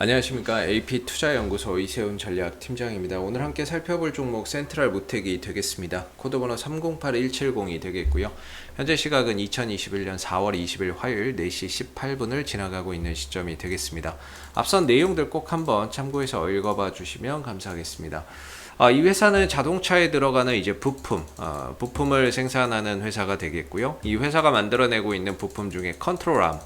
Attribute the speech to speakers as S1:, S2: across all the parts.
S1: 안녕하십니까 AP 투자연구소 이세훈 전략 팀장입니다. 오늘 함께 살펴볼 종목 센트럴 무텍이 되겠습니다. 코드번호 308170이 되겠고요. 현재 시각은 2021년 4월 20일 화요일 4시 18분을 지나가고 있는 시점이 되겠습니다. 앞선 내용들 꼭 한번 참고해서 읽어봐 주시면 감사하겠습니다. 아, 이 회사는 자동차에 들어가는 이제 부품, 어, 부품을 생산하는 회사가 되겠고요. 이 회사가 만들어내고 있는 부품 중에 컨트롤암,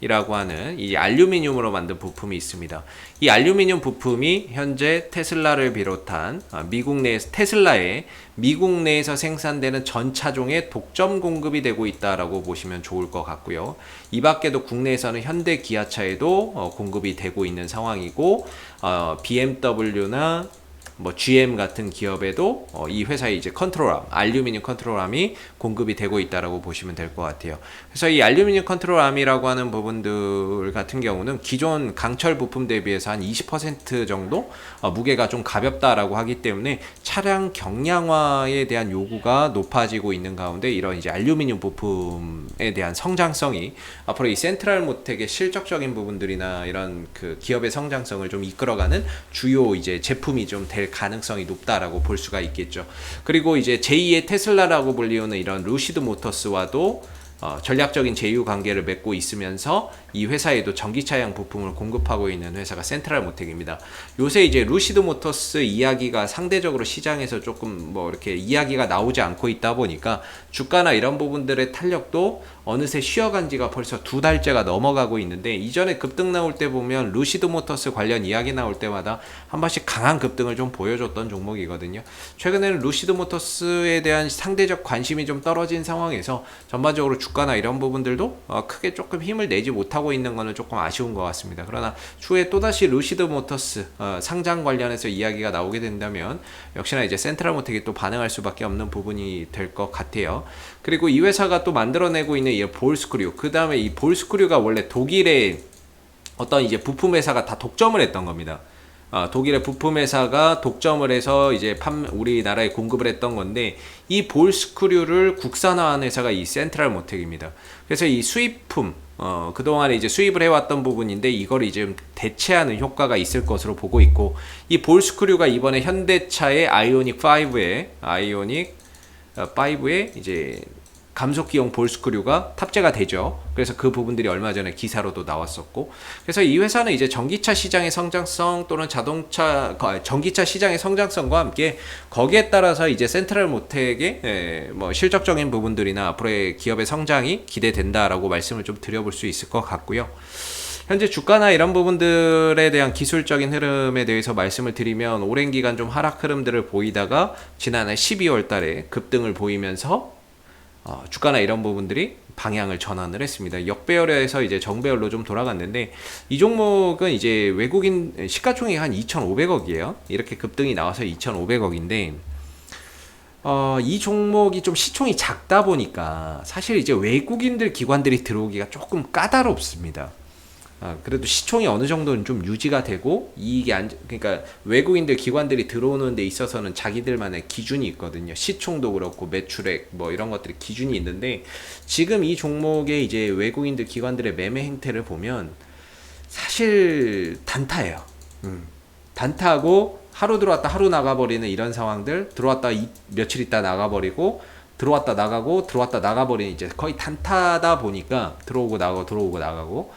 S1: 이라고 하는 이 알루미늄으로 만든 부품이 있습니다. 이 알루미늄 부품이 현재 테슬라를 비롯한 아, 미국 내 테슬라의 미국 내에서 생산되는 전 차종에 독점 공급이 되고 있다라고 보시면 좋을 것 같고요. 이 밖에도 국내에서는 현대 기아차에도 어, 공급이 되고 있는 상황이고 어, BMW나 뭐 GM 같은 기업에도 어, 이 회사의 이제 컨트롤암, 알루미늄 컨트롤암이 공급이 되고 있다라고 보시면 될 것 같아요. 그래서 이 알루미늄 컨트롤암이라고 하는 부분들 같은 경우는 기존 강철 부품 대비해서 한 20% 정도 어, 무게가 좀 가볍다라고 하기 때문에 차량 경량화에 대한 요구가 높아지고 있는 가운데 이런 이제 알루미늄 부품에 대한 성장성이 앞으로 이 센트럴 모텍의 실적적인 부분들이나 이런 그 기업의 성장성을 좀 이끌어가는 주요 이제 제품이 좀될 가능성이 높다라고 볼 수가 있겠죠. 그리고 이제 제2의 테슬라라고 불리우는 이런 루시드 모터스와도 어, 전략적인 제휴 관계를 맺고 있으면서 이 회사에도 전기차량 부품을 공급하고 있는 회사가 센트럴 모텍입니다. 요새 이제 루시드 모터스 이야기가 상대적으로 시장에서 조금 뭐 이렇게 이야기가 나오지 않고 있다 보니까 주가나 이런 부분들의 탄력도 어느새 쉬어간 지가 벌써 두 달째가 넘어가고 있는데 이전에 급등 나올 때 보면 루시드 모터스 관련 이야기 나올 때마다 한 번씩 강한 급등을 좀 보여줬던 종목이거든요. 최근에는 루시드 모터스에 대한 상대적 관심이 좀 떨어진 상황에서 전반적으로 주가나 이런 부분들도 어, 크게 조금 힘을 내지 못하고 있는 거는 조금 아쉬운 것 같습니다. 그러나 추후에 또다시 루시드 모터스 어, 상장 관련해서 이야기가 나오게 된다면 역시나 이제 센트럴 모텍이 또 반응할 수밖에 없는 부분이 될 것 같아요. 그리고 이 회사가 또 만들어내고 있는 이 볼스크류, 그 다음에 이 볼스크류가 원래 독일의 어떤 이제 부품 회사가 다 독점을 했던 겁니다. 어, 독일의 부품 회사가 독점을 해서 이제 판 우리나라에 공급을 했던 건데 이 볼스크류를 국산화한 회사가 이 센트럴 모텍입니다. 그래서 이 수입품 어, 그동안에 이제 수입을 해왔던 부분인데 이걸 이제 대체하는 효과가 있을 것으로 보고 있고 이 볼스크류가 이번에 현대차의 아이오닉 5에 아이오닉 5에 이제 감속기용 볼스크류가 탑재가 되죠. 그래서 그 부분들이 얼마 전에 기사로도 나왔었고, 그래서 이 회사는 이제 전기차 시장의 성장성 또는 자동차 전기차 시장의 성장성과 함께 거기에 따라서 이제 센트럴 모텍의 예, 뭐 실적적인 부분들이나 앞으로의 기업의 성장이 기대된다라고 말씀을 좀 드려볼 수 있을 것 같고요. 현재 주가나 이런 부분들에 대한 기술적인 흐름에 대해서 말씀을 드리면 오랜 기간 좀 하락 흐름들을 보이다가 지난해 12월 달에 급등을 보이면서 어, 주가나 이런 부분들이 방향을 전환을 했습니다. 역배열에서 이제 정배열로 좀 돌아갔는데 이 종목은 이제 외국인 시가총액이 한 2,500억이에요. 이렇게 급등이 나와서 2,500억인데 어, 이 종목이 좀 시총이 작다 보니까 사실 이제 외국인들 기관들이 들어오기가 조금 까다롭습니다. 아, 그래도 시총이 어느 정도는 좀 유지가 되고 이익이 안 그러니까 외국인들 기관들이 들어오는 데 있어서는 자기들만의 기준이 있거든요. 시총도 그렇고 매출액 뭐 이런 것들이 기준이 있는데 지금 이 종목의 이제 외국인들 기관들의 매매 행태를 보면 사실 단타예요. 음. 단타고 하루 들어왔다 하루 나가버리는 이런 상황들 들어왔다 이, 며칠 있다 나가버리고 들어왔다 나가고 들어왔다 나가버리는 이제 거의 단타다 보니까 들어오고 나가고 들어오고 나가고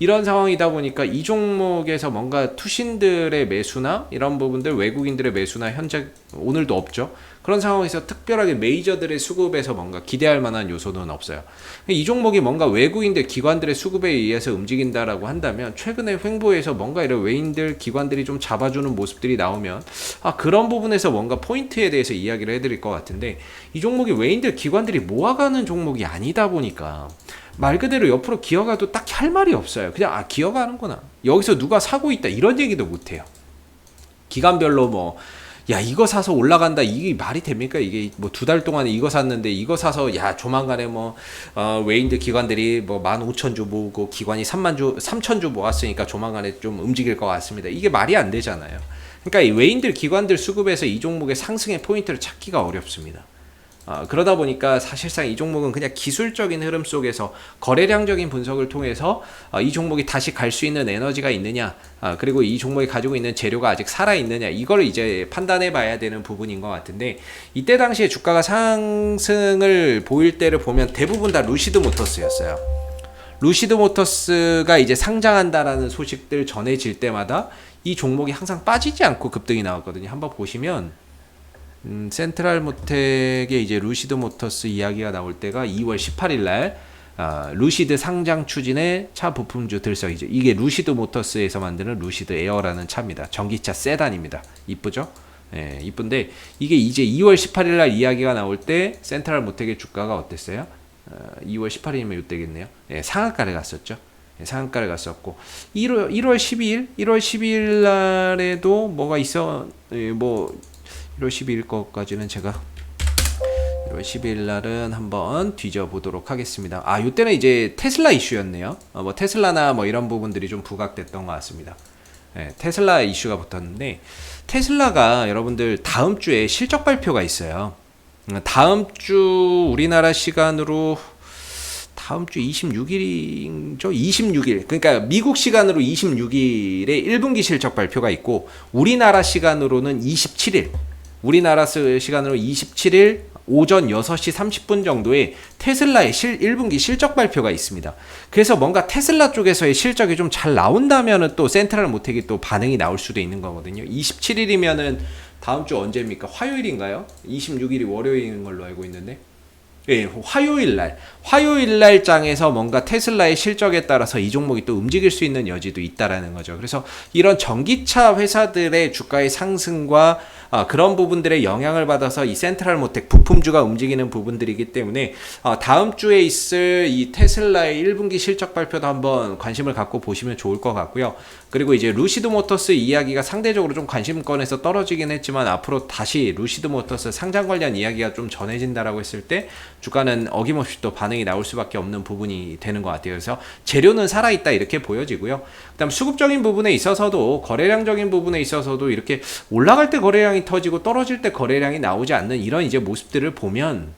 S1: 이런 상황이다 보니까 이 종목에서 뭔가 투신들의 매수나 이런 부분들 외국인들의 매수나 현재 오늘도 없죠. 그런 상황에서 특별하게 메이저들의 수급에서 뭔가 기대할 만한 요소는 없어요. 이 종목이 뭔가 외국인들 기관들의 수급에 의해서 움직인다라고 한다면 최근에 횡보에서 뭔가 이런 외인들 기관들이 좀 잡아주는 모습들이 나오면 아 그런 부분에서 뭔가 포인트에 대해서 이야기를 해드릴 것 같은데 이 종목이 외인들 기관들이 모아가는 종목이 아니다 보니까 말 그대로 옆으로 기어가도 딱히 할 말이 없어요. 그냥 아 기어가는구나. 여기서 누가 사고 있다 이런 얘기도 못 해요. 기간별로 뭐 야 이거 사서 올라간다 이게 말이 됩니까 이게 뭐 두 달 동안에 이거 샀는데 이거 사서 야 조만간에 뭐 어, 외인들 기관들이 뭐 만 오천 주 모으고 기관이 삼만 주 삼천 주 모았으니까 조만간에 좀 움직일 것 같습니다 이게 말이 안 되잖아요 그러니까 이 외인들 기관들 수급에서 이 종목의 상승의 포인트를 찾기가 어렵습니다 아, 그러다 보니까 사실상 이 종목은 그냥 기술적인 흐름 속에서 거래량적인 분석을 통해서 아, 이 종목이 다시 갈 수 있는 에너지가 있느냐, 아, 그리고 이 종목이 가지고 있는 재료가 아직 살아 있느냐, 이걸 이제 판단해 봐야 되는 부분인 것 같은데 이때 당시에 주가가 상승을 보일 때를 보면 대부분 다 루시드 모터스였어요. 루시드 모터스가 이제 상장한다라는 소식들 전해질 때마다 이 종목이 항상 빠지지 않고 급등이 나왔거든요. 한번 보시면 음, 센트럴 모텍의 이제 루시드 모터스 이야기가 나올 때가 2월 18일 날 아, 루시드 상장 추진의 차 부품주 들썩이죠. 이게 루시드 모터스에서 만드는 루시드 에어라는 차입니다. 전기차 세단입니다. 이쁘죠? 예, 이쁜데 이게 이제 2월 18일 날 이야기가 나올 때 센트럴 모텍의 주가가 어땠어요? 어, 2월 18일이면 이때겠네요. 예, 상한가를 갔었죠. 예, 상한가를 갔었고 1월 1월 12일 1월 12일 날에도 뭐가 있어 예, 뭐 1월 12일 거까지는 제가 1월 12일 날은 한번 뒤져 보도록 하겠습니다. 아, 이때는 이제 테슬라 이슈였네요. 어, 뭐 테슬라나 뭐 이런 부분들이 좀 부각됐던 것 같습니다. 예, 테슬라 이슈가 붙었는데 테슬라가 여러분들 다음 주에 실적 발표가 있어요. 음, 다음 주 우리나라 시간으로 다음 주 26일이죠? 26일. 그러니까 미국 시간으로 26일에 1분기 실적 발표가 있고 우리나라 시간으로는 27일. 우리나라 시- 시간으로 27일 오전 6시 30분 정도에 테슬라의 실 1분기 실적 발표가 있습니다. 그래서 뭔가 테슬라 쪽에서의 실적이 좀 잘 나온다면은 또 센트럴 모텍이 또 반응이 나올 수도 있는 거거든요. 27일이면은 다음 주 언제입니까? 화요일인가요? 26일이 월요일인 걸로 알고 있는데. 예, 화요일 날. 화요일 날 장에서 뭔가 테슬라의 실적에 따라서 이 종목이 또 움직일 수 있는 여지도 있다라는 거죠. 그래서 이런 전기차 회사들의 주가의 상승과 아, 그런 부분들의 영향을 받아서 이 센트럴 모텍 부품주가 움직이는 부분들이기 때문에 아, 다음 주에 있을 이 테슬라의 1분기 실적 발표도 한번 관심을 갖고 보시면 좋을 것 같고요. 그리고 이제 루시드 모터스 이야기가 상대적으로 좀 관심권에서 떨어지긴 했지만 앞으로 다시 루시드 모터스 상장 관련 이야기가 좀 전해진다라고 했을 때 주가는 어김없이 또 반응이 나올 수밖에 없는 부분이 되는 것 같아요. 그래서 재료는 살아있다 이렇게 보여지고요. 그다음 수급적인 부분에 있어서도 거래량적인 부분에 있어서도 이렇게 올라갈 때 거래량이 터지고 떨어질 때 거래량이 나오지 않는 이런 이제 모습들을 보면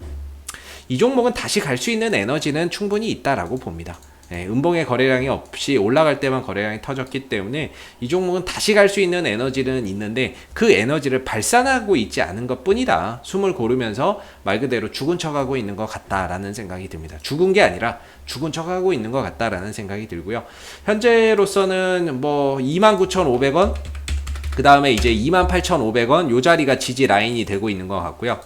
S1: 이 종목은 다시 갈 수 있는 에너지는 충분히 있다라고 봅니다. 예, 음봉의 거래량이 없이 올라갈 때만 거래량이 터졌기 때문에 이 종목은 다시 갈 수 있는 에너지는 있는데 그 에너지를 발산하고 있지 않은 것 뿐이다. 숨을 고르면서 말 그대로 죽은 척하고 있는 것 같다라는 생각이 듭니다. 죽은 게 아니라 죽은 척하고 있는 것 같다라는 생각이 들고요. 현재로서는 뭐 29,500원 그 다음에 이제 28,500원 요 자리가 지지 라인이 되고 있는 것 같고요.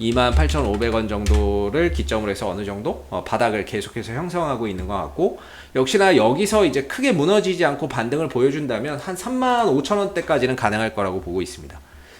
S1: 28,500원 정도를 기점으로 해서 어느 정도 어, 바닥을 계속해서 형성하고 있는 것 같고 역시나 여기서 이제 크게 무너지지 않고 반등을 보여준다면 한 35,000원대까지는 가능할 거라고 보고 있습니다.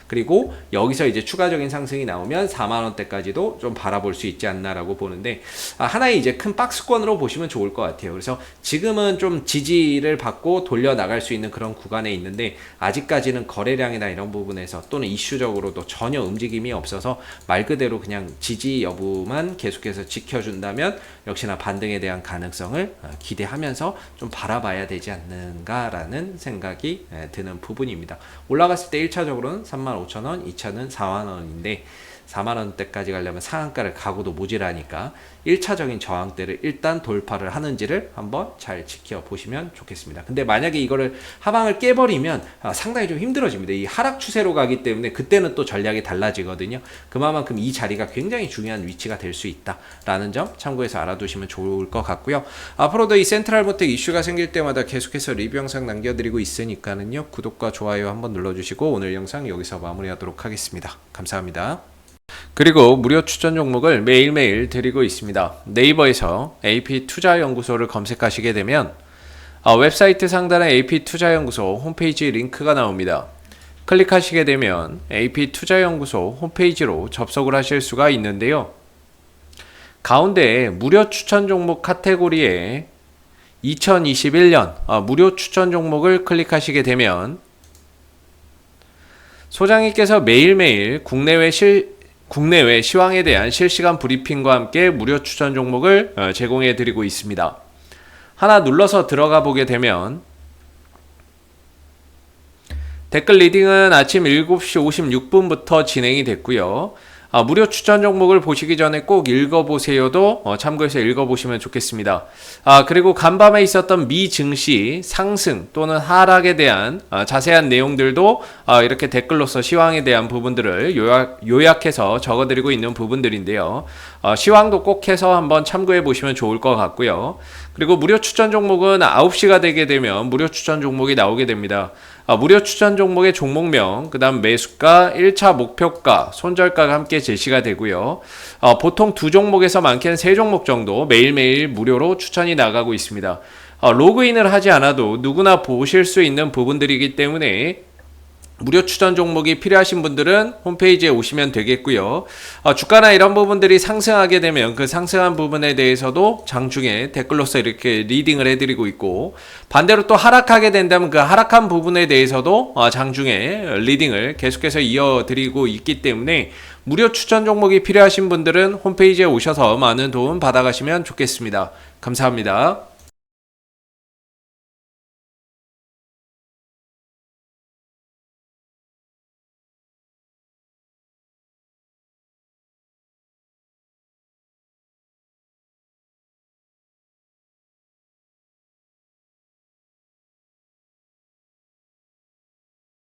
S1: 그리고 여기서 이제 추가적인 상승이 나오면 4만 원대까지도 좀 바라볼 수 있지 않나라고 보는데 아, 하나의 이제 큰 박스권으로 보시면 좋을 것 같아요. 그래서 지금은 좀 지지를 받고 돌려 나갈 수 있는 그런 구간에 있는데 아직까지는 거래량이나 이런 부분에서 또는 이슈적으로도 전혀 움직임이 없어서 말 그대로 그냥 지지 여부만 계속해서 지켜준다면 역시나 반등에 대한 가능성을 어, 기대하면서 좀 바라봐야 되지 않는가라는 생각이 에, 드는 부분입니다. 올라갔을 때 1차적으로는 35,000원, 2차는 4만원인데 4만원대까지 가려면 상한가를 가고도 모자라니까 1차적인 저항대를 일단 돌파를 하는지를 한번 잘 지켜보시면 좋겠습니다. 근데 만약에 이거를 하방을 깨버리면 아, 상당히 좀 힘들어집니다. 이 하락 추세로 가기 때문에 그때는 또 전략이 달라지거든요. 그만큼 이 자리가 굉장히 중요한 위치가 될 수 있다라는 점 참고해서 알아두시면 좋을 것 같고요. 앞으로도 이 센트럴 모텍 이슈가 생길 때마다 계속해서 리뷰 영상 남겨드리고 있으니까는요. 구독과 좋아요 한번 눌러주시고 오늘 영상 여기서 마무리하도록 하겠습니다. 감사합니다. 그리고 무료 추천 종목을 매일매일 드리고 있습니다. 네이버에서 AP 투자연구소를 검색하시게 되면 어, 웹사이트 상단에 AP 투자연구소 홈페이지 링크가 나옵니다. 클릭하시게 되면 AP 투자연구소 홈페이지로 접속을 하실 수가 있는데요. 가운데 무료 추천 종목 카테고리에 2021년 어, 무료 추천 종목을 클릭하시게 되면 소장님께서 매일매일 국내외 실 국내외 시황에 대한 실시간 브리핑과 함께 무료 추천 종목을 어, 제공해 드리고 있습니다. 하나 눌러서 들어가 보게 되면 댓글 리딩은 아침 7시 56분부터 진행이 됐고요. 아, 무료 추천 종목을 보시기 전에 꼭 읽어보세요도 어, 참고해서 읽어보시면 좋겠습니다. 아, 그리고 간밤에 있었던 미 증시 상승 또는 하락에 대한 아, 자세한 내용들도 아, 이렇게 댓글로서 시황에 대한 부분들을 요약, 요약해서 적어드리고 있는 부분들인데요. 어, 시황도 꼭 해서 한번 참고해 보시면 좋을 것 같고요. 그리고 무료 추천 종목은 9시가 되게 되면 무료 추천 종목이 나오게 됩니다. 아, 무료 추천 종목의 종목명, 그 다음 매수가, 1차 목표가, 손절가가 함께 제시가 되고요. 어, 보통 두 종목에서 많게는 세 종목 정도 매일매일 무료로 추천이 나가고 있습니다. 어, 로그인을 하지 않아도 누구나 보실 수 있는 부분들이기 때문에 무료 추천 종목이 필요하신 분들은 홈페이지에 오시면 되겠고요. 어, 주가나 이런 부분들이 상승하게 되면 그 상승한 부분에 대해서도 장중에 댓글로서 이렇게 리딩을 해드리고 있고 반대로 또 하락하게 된다면 그 하락한 부분에 대해서도 어, 장중에 리딩을 계속해서 이어드리고 있기 때문에 무료 추천 종목이 필요하신 분들은 홈페이지에 오셔서 많은 도움 받아가시면 좋겠습니다. 감사합니다.